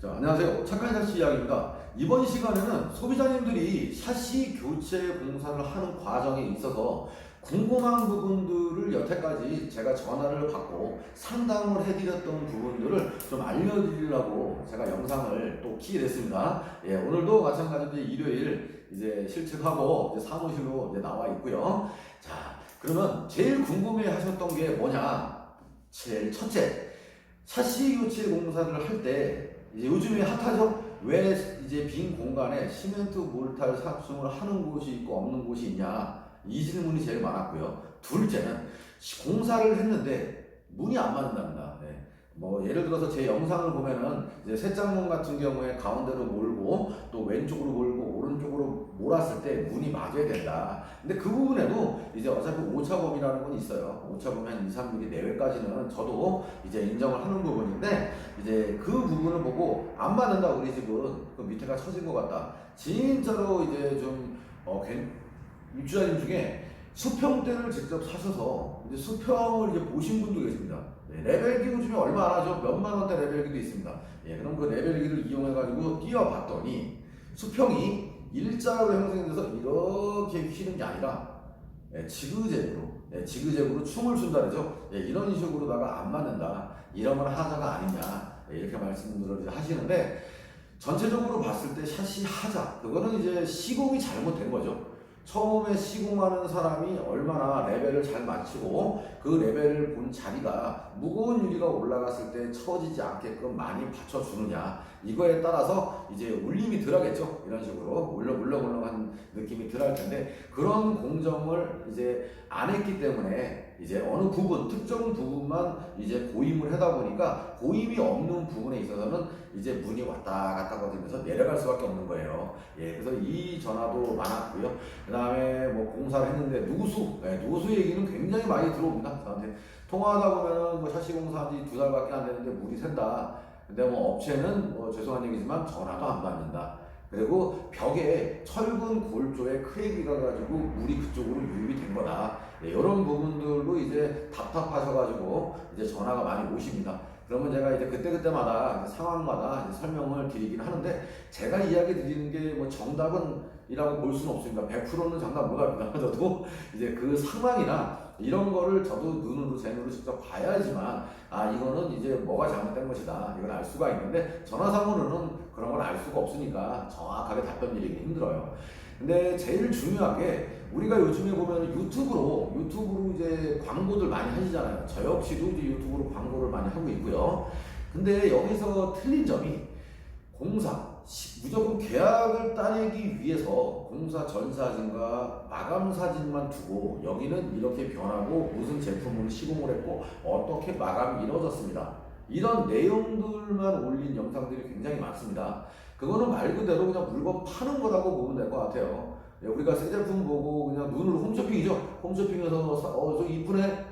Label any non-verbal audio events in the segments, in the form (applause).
자, 안녕하세요. 착한 샷시 이야기입니다. 이번 시간에는 소비자님들이 샷시 교체 공사를 하는 과정에 있어서 궁금한 부분들을 여태까지 제가 전화를 받고 상담을 해드렸던 부분들을 좀 알려드리려고 제가 영상을 또 키게 됐습니다. 예, 오늘도 마찬가지로 일요일 이제 실측하고 이제 사무실로 이제 나와 있고요. 자, 그러면 제일 궁금해 하셨던 게 뭐냐? 제일 첫째, 샤시 교체 공사를 할때 이제 요즘에 핫하죠? 왜 이제 빈 공간에 시멘트 몰탈 삽승을 하는 곳이 있고 없는 곳이 있냐? 이 질문이 제일 많았고요. 둘째는 공사를 했는데 문이 안 맞는답니다. 네. 뭐 예를 들어서 제 영상을 보면은 이제 새장문 같은 경우에 가운데로 몰고 또 왼쪽으로 몰고 오른쪽으로 몰았을 때 문이 맞아야 된다. 근데 그 부분에도 이제 어차피 오차범위라는 건 있어요. 오차범위 한 2, 3mm 내외까지는 저도 이제 인정을 하는 부분인데 이제 그 부분을 보고 안 맞는다 우리 집은 그 밑에가 처진 것 같다. 진짜로 이제 좀 어, 괜- 입주자님 중에 수평대를 직접 사셔서 이제 수평을 이제 보신 분도 계십니다. 네, 레벨기 요즘에 얼마 안 하죠? 몇만 원대 레벨기도 있습니다. 예, 그럼 그 레벨기를 이용해가지고 띄워봤더니 수평이 일자로 형성돼서 이렇게 휘는 게 아니라 예, 지그재그로 예, 지그재그로 춤을 춘다 그러죠. 예, 이런 식으로다가 안 맞는다. 이러면 하자가 아니냐 예, 이렇게 말씀들을 하시는데 전체적으로 봤을 때 샷시 하자 그거는 이제 시공이 잘못된 거죠. 처음에 시공하는 사람이 얼마나 레벨을 잘 맞추고 그 레벨을 본 자리가 무거운 유리가 올라갔을 때 처지지 않게끔 많이 받쳐주느냐. 이거에 따라서 이제 울림이 덜하겠죠. 이런 식으로 울렁울렁울렁한 느낌이 덜할 텐데 그런 공정을 이제 안 했기 때문에 이제 어느 부분 특정 부분 만 이제 고임을 하다 보니까 고임이 없는 부분에 있어서는 이제 문이 왔다 갔다 거리면서 내려갈 수밖에 없는 거예요. 예, 그래서 이 전화도 많았고요. 그 다음에 뭐 공사를 했는데 누수, 예, 누수 얘기는 굉장히 많이 들어옵니다. 저한테 통화하다 보면은 뭐 샤시 공사한 지 두 달밖에 안 됐는데 물이 샌다. 근데 뭐 업체는 뭐 죄송한 얘기지만 전화도 안 받는다. 그리고 벽에 철근 골조에 크랙이 가 가지고 물이 그쪽으로 유입이 된 거다. 예, 이런 부분들로 이제 답답하셔가지고 이제 전화가 많이 오십니다. 그러면 제가 이제 그때그때마다 상황마다 이제 설명을 드리긴 하는데 제가 이야기 드리는 게 뭐 정답은 이라고 볼 수는 없습니다. 100%는 정답 못 합니다. (laughs) 저도 이제 그 상황이나 이런 거를 저도 눈으로 제 눈으로 직접 봐야지만 아 이거는 이제 뭐가 잘못된 것이다 이걸 알 수가 있는데 전화상으로는 그런 걸 알 수가 없으니까 정확하게 답변 드리기 힘들어요. 근데 제일 중요한 게 우리가 요즘에 보면 유튜브로 유튜브로 이제 광고들 많이 하시잖아요. 저 역시도 이제 유튜브로 광고를 많이 하고 있고요. 근데 여기서 틀린 점이 공사 시- 무조건 계약을 따내기 위해서 공사 전 사진과 마감 사진만 두고 여기는 이렇게 변하고 무슨 제품으로 시공을 했고 어떻게 마감이 이루어졌습니다. 이런 내용들만 올린 영상들이 굉장히 많습니다. 그거는 말 그대로 그냥 물건 파는 거라고 보면 될 것 같아요. 예, 우리가 새 제품 보고 그냥 눈으로 홈쇼핑이죠. 홈쇼핑에서 사- 어, 저 이쁘네.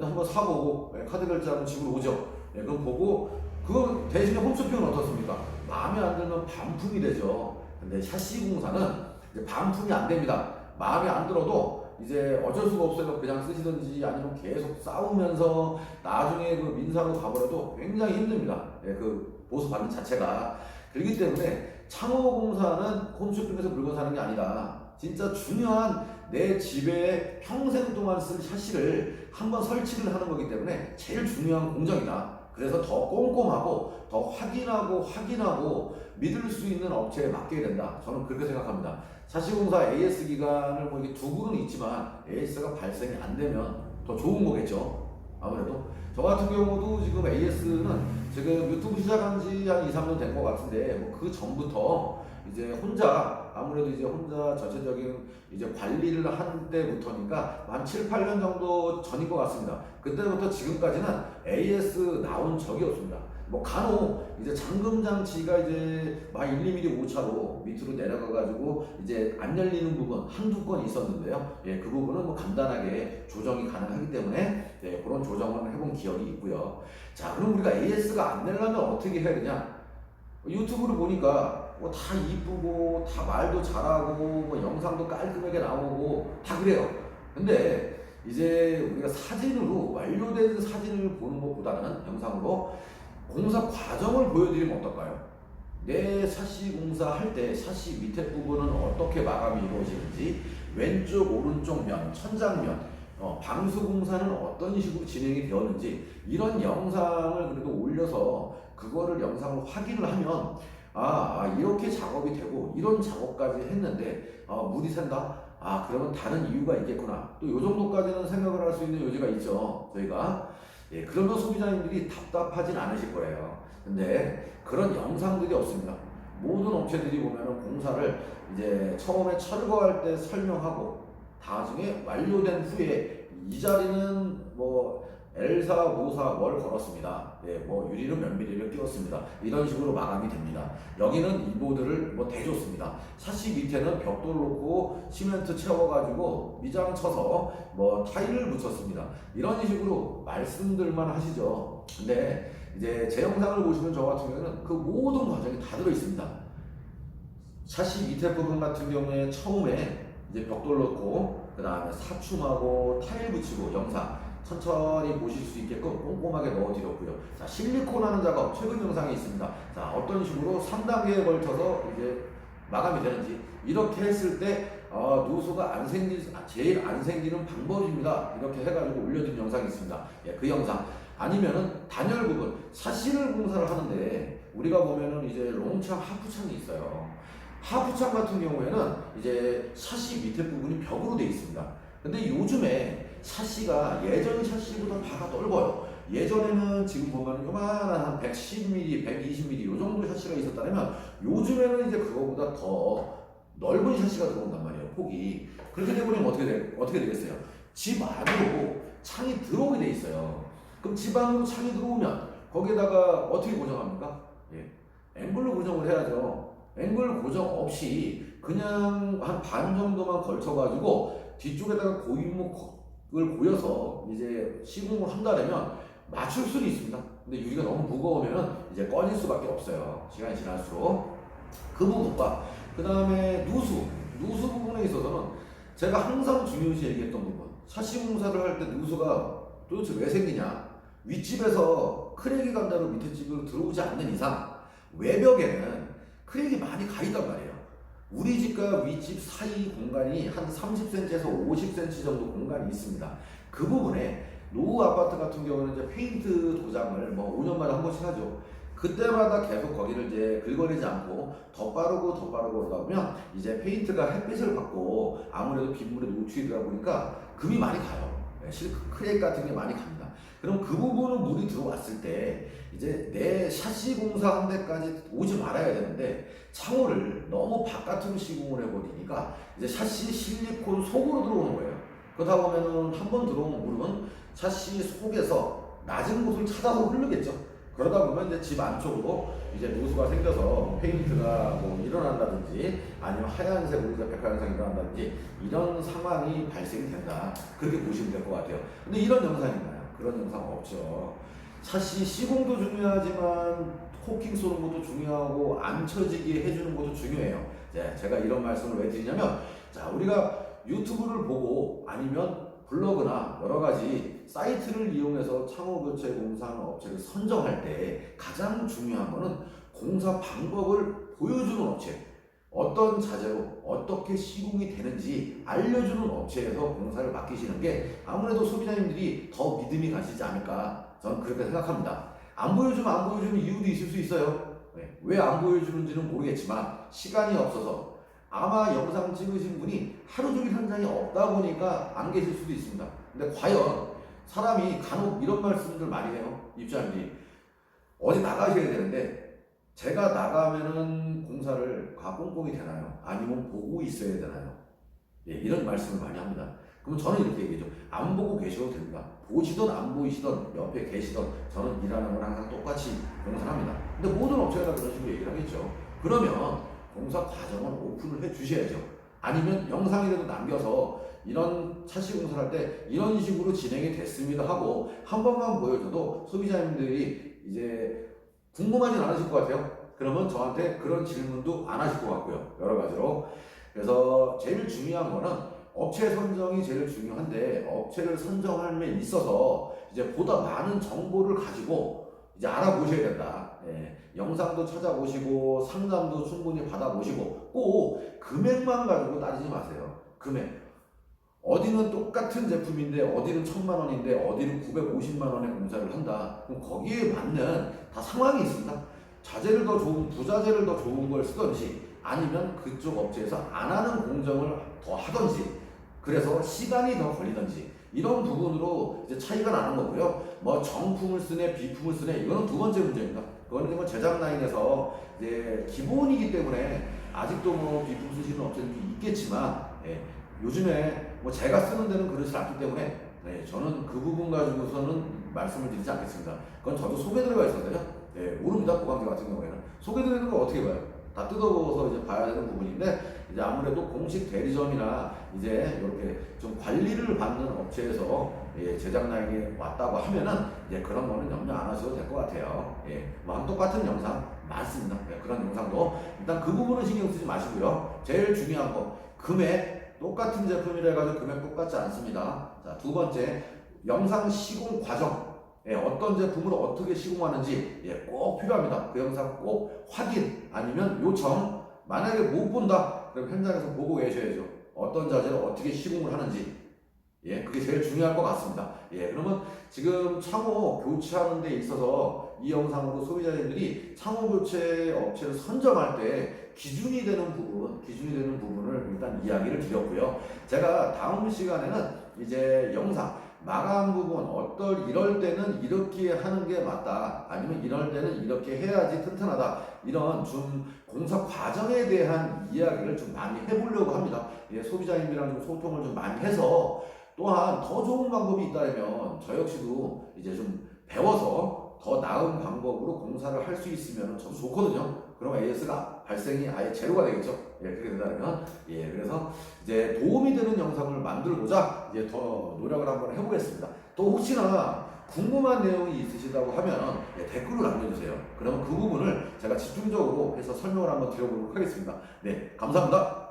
한번 사보고 예, 카드 결제하면 집으로 오죠. 예, 그럼 보고 그 대신에 홈쇼핑은 어떻습니까? 마음에 안 들면 반품이 되죠. 근데 샤시 공사는 이제 반품이 안 됩니다. 마음에 안 들어도 이제 어쩔 수가 없어요. 그냥 쓰시든지 아니면 계속 싸우면서 나중에 그 민사로 가버려도 굉장히 힘듭니다. 예, 그 보수 받는 자체가. 그렇기 때문에 창호공사는 홈쇼핑에서 물건 사는 게 아니라 진짜 중요한 내 집에 평생 동안 쓸 샤시를 한번 설치를 하는 거기 때문에 제일 중요한 공정이다. 그래서 더 꼼꼼하고 더 확인하고 확인하고 믿을 수 있는 업체에 맡겨야 된다. 저는 그렇게 생각합니다. 샤시공사 AS 기간을 뭐 이게 두고는 있지만 AS가 발생이 안 되면 더 좋은 거겠죠. 아무래도 저 같은 경우도 지금 AS는 지금 유튜브 시작한 지 한 2, 3년 된 것 같은데 뭐 그 전부터 이제 혼자 아무래도 이제 혼자 전체적인 이제 관리를 한 때부터니까 한 7, 8년 정도 전인 것 같습니다. 그때부터 지금까지는 AS 나온 적이 없습니다. 뭐 간혹 이제 잠금 장치가 이제 막 1, 2mm 오차로 밑으로 내려가 가지고 이제 안 열리는 부분 한두 건 있었는데요. 예, 그 부분은 뭐 간단하게 조정이 가능하기 때문에 예, 그런 조정을 해본 기억이 있고요. 자, 그럼 우리가 AS가 안 되려면 어떻게 해야 되냐? 유튜브를 보니까 뭐 다 이쁘고 다 말도 잘하고 뭐 영상도 깔끔하게 나오고 다 그래요. 근데 이제 우리가 사진으로 완료된 사진을 보는 것보다는 영상으로 공사 과정을 보여드리면 어떨까요? 내 샤시 공사 할때 샤시 밑에 부분은 어떻게 마감이 이루어지는지 왼쪽 오른쪽 면 천장면 어, 방수 공사는 어떤 식으로 진행이 되었는지 이런 영상을 그래도 올려서 그거를 영상을 확인을 하면 아, 아, 이렇게 작업이 되고 이런 작업까지 했는데 아, 물이 샌다? 아 그러면 다른 이유가 있겠구나. 또요 정도까지는 생각을 할 수 있는 여지가 있죠 저희가 예, 그러면 소비자님들이 답답하진 않으실 거예요. 근데 그런 영상들이 없습니다. 모든 업체들이 보면은 공사를 이제 처음에 철거할 때 설명하고 나중에 완료된 후에 이 자리는 뭐 L사, 모사 뭘 걸었습니다. 예, 뭐 유리는 몇 미리를 띄웠습니다. 이런 식으로 마감이 됩니다. 여기는 인보드를 뭐 대줬습니다. 샤시 밑에는 벽돌 놓고 시멘트 채워가지고 미장 쳐서 뭐 타일을 붙였습니다. 이런 식으로 말씀들만 하시죠. 근데 이제 제 영상을 보시면 저 같은 경우는 그 모든 과정이 다 들어 있습니다. 샤시 밑에 부분 같은 경우에 처음에 이제 벽돌 넣고 그 다음에 사춤하고 타일 붙이고 영상 천천히 보실 수 있게끔 꼼꼼하게 넣어드렸고요. 자 실리콘 하는 작업 최근 영상이 있습니다. 자 어떤 식으로 3단계에 걸쳐서 이제 마감이 되는지 이렇게 했을 때 어, 누수가 안 생기 아, 제일 안 생기는 방법입니다. 이렇게 해가지고 올려둔 영상이 있습니다. 예, 그 영상 아니면은 단열 부분 사실을 공사를 하는데 우리가 보면은 이제 롱창 하프창이 있어요. 하프창 같은 경우에는 이제 샤시 밑에 부분이 벽으로 되어 있습니다. 근데 요즘에 샤시가 예전 샤시보다 바가 넓어요. 예전에는 지금 보면 요만한 한 110mm, 120mm 요 정도 샤시가 있었다면 요즘에는 이제 그거보다 더 넓은 샤시가 들어온단 말이에요. 폭이. 그렇게 되면 어떻게 되, 어떻게 되겠어요? 집 안으로 창이 들어오게 돼 있어요. 그럼 집 안으로 창이 들어오면 거기에다가 어떻게 고정합니까? 예. 앵글로 고정을 해야죠. 앵글 고정 없이 그냥 한 반 정도만 걸쳐가지고 뒤쪽에다가 고인 목을 고여서 이제 시공을 한다면 맞출 수는 있습니다. 근데 유리가 너무 무거우면 이제 꺼질 수밖에 없어요. 시간이 지날수록 그 부분과 그 다음에 누수 누수 부분에 있어서는 제가 항상 중요시 얘기했던 부분 샤시 공사를 할 때 누수가 도대체 왜 생기냐 윗집에서 크랙이 간다고 밑에 집으로 들어오지 않는 이상 외벽에는 크랙이 많이 가 있단 말이에요. 우리 집과 윗집 사이 공간이 한 30cm에서 50cm 정도 공간이 있습니다. 그 부분에 노후 아파트 같은 경우는 이제 페인트 도장을 뭐 5년마다 한 번씩 하죠. 그때마다 계속 거기를 이제 긁어내지 않고 더 빠르고 더 빠르고 그러다 보면 이제 페인트가 햇빛을 받고 아무래도 빗물에 노출이 되다 보니까 금이 많이 가요. 네, 실크 크랙 같은 게 많이 갑니다. 그럼 그 부분은 물이 들어왔을 때 이제 내 샤시 공사한 데까지 오지 말아야 되는데 창호를 너무 바깥으로 시공을 해버리니까 이제 샤시 실리콘 속으로 들어오는 거예요. 그러다 보면은 한 번 들어온 물은 샤시 속에서 낮은 곳을 찾아서 흐르겠죠. 그러다 보면 이제 집 안쪽으로 이제 누수가 생겨서 페인트가 뭐 일어난다든지 아니면 하얀색 우리가 백화현상이 일어난다든지 이런 상황이 발생이 된다. 그렇게 보시면 될 것 같아요. 근데 이런 영상이 나요. 그런 영상 없죠. 사실 시공도 중요하지만 호킹 쏘는 것도 중요하고 안 쳐지게 해주는 것도 중요해요. 네, 제가 이런 말씀을 왜 드리냐면 자 우리가 유튜브를 보고 아니면 블로그나 여러 가지 사이트를 이용해서 창호 교체 공사하는 업체를 선정할 때 가장 중요한 거는 공사 방법을 보여주는 업체. 어떤 자재로 어떻게 시공이 되는지 알려주는 업체에서 공사를 맡기시는 게 아무래도 소비자님들이 더 믿음이 가시지 않을까 저는 그렇게 생각합니다. 안 보여주면 안 보여주는 이유도 있을 수 있어요. 네, 왜안 보여주는지는 모르겠지만 시간이 없어서 아마 영상 찍으신 분이 하루 종일 현장에 없다 보니까 안 계실 수도 있습니다. 근데 과연 사람이 간혹 이런 말씀들 많이 해요. 입주자들이 어디 나가셔야 되는데 제가 나가면은 공사를 가 꼼꼼히 되나요? 아니면 보고 있어야 되나요? 예, 이런 말씀을 많이 합니다. 그럼 저는 이렇게 얘기죠. 안 보고 계셔도 됩니다. 보시던 안 보이시던 옆에 계시던 저는 일하는 건 항상 똑같이 공사를 합니다. 근데 모든 업체가 다 그런 식으로 얘기를 하겠죠. 그러면 공사 과정은 오픈을 해 주셔야죠. 아니면 영상이라도 남겨서 이런 차시 공사를 할 때 이런 식으로 진행이 됐습니다 하고 한 번만 보여줘도 소비자님들이 이제 궁금하진 않으실 것 같아요. 그러면 저한테 그런 질문도 안 하실 것 같고요. 여러 가지로. 그래서 제일 중요한 거는 업체 선정이 제일 중요한데 업체를 선정함에 있어서 이제 보다 많은 정보를 가지고 이제 알아보셔야 된다. 예, 영상도 찾아보시고 상담도 충분히 받아보시고 꼭 금액만 가지고 따지지 마세요. 금액. 어디는 똑같은 제품인데 어디는 천만 원인데 어디는 950만 원의 공사를 한다. 그럼 거기에 맞는 다 상황이 있습니다. 자재를 더 좋은 부자재를 더 좋은 걸 쓰던지 아니면 그쪽 업체에서 안 하는 공정을 더 하던지 그래서 시간이 더 걸리던지 이런 부분으로 이제 차이가 나는 거고요. 뭐 정품을 쓰네 비품을 쓰네 이거는 두 번째 문제입니다. 그거는 뭐 제작 라인에서 이제 기본이기 때문에 아직도 뭐 비품 쓰시는 업체들도 있겠지만 예, 요즘에 뭐 제가 쓰는 데는 그렇지 않기 때문에 네, 저는 그 부분 가지고서는 말씀을 드리지 않겠습니다. 그건 저도 소개 들어가 있었는데요. 예, 모릅니다. 보관기 같은 경우에는 소개 드리는 거 어떻게 봐요? 다 뜯어보고서 이제 봐야 되는 부분인데 이제 아무래도 공식 대리점이나 이제 이렇게 좀 관리를 받는 업체에서 예, 제작 라인이 왔다고 하면은 이제 그런 거는 염려 안 하셔도 될 것 같아요. 예, 뭐 똑같은 영상 많습니다. 예, 그런 영상도 일단 그 부분은 신경 쓰지 마시고요. 제일 중요한 거 금액 똑같은 제품이라 해가지고 금액 똑같지 않습니다. 자, 두 번째 영상 시공 과정. 예, 어떤 제품을 어떻게 시공하는지 예, 꼭 필요합니다. 그 영상 꼭 확인 아니면 요청. 만약에 못 본다, 그럼 현장에서 보고 계셔야죠. 어떤 자재를 어떻게 시공을 하는지. 예, 그게 제일 중요할 것 같습니다. 예, 그러면 지금 창호 교체하는 데 있어서 이 영상으로 소비자님들이 창호 교체 업체를 선정할 때 기준이 되는 부분, 기준이 되는 부분을 일단 이야기를 드렸고요. 제가 다음 시간에는 이제 영상 마감 부분 어떨 이럴 때는 이렇게 하는 게 맞다 아니면 이럴 때는 이렇게 해야지 튼튼하다 이런 좀 공사 과정에 대한 이야기를 좀 많이 해보려고 합니다 예, 소비자님이랑 좀 소통을 좀 많이 해서 또한 더 좋은 방법이 있다면 저 역시도 이제 좀 배워서 더 나은 방법으로 공사를 할 수 있으면 저도 좋거든요 그럼 AS가 발생이 아예 제로가 되겠죠 예, 그렇게 된다면 예, 그래서 이제 도움이 되는 영상을 만들고자 이제 더 노력을 한번 해보겠습니다. 또 혹시나 궁금한 내용이 있으시다고 하면 예, 댓글로 남겨주세요. 그러면 그 부분을 제가 집중적으로 해서 설명을 한번 드려보도록 하겠습니다. 네, 감사합니다.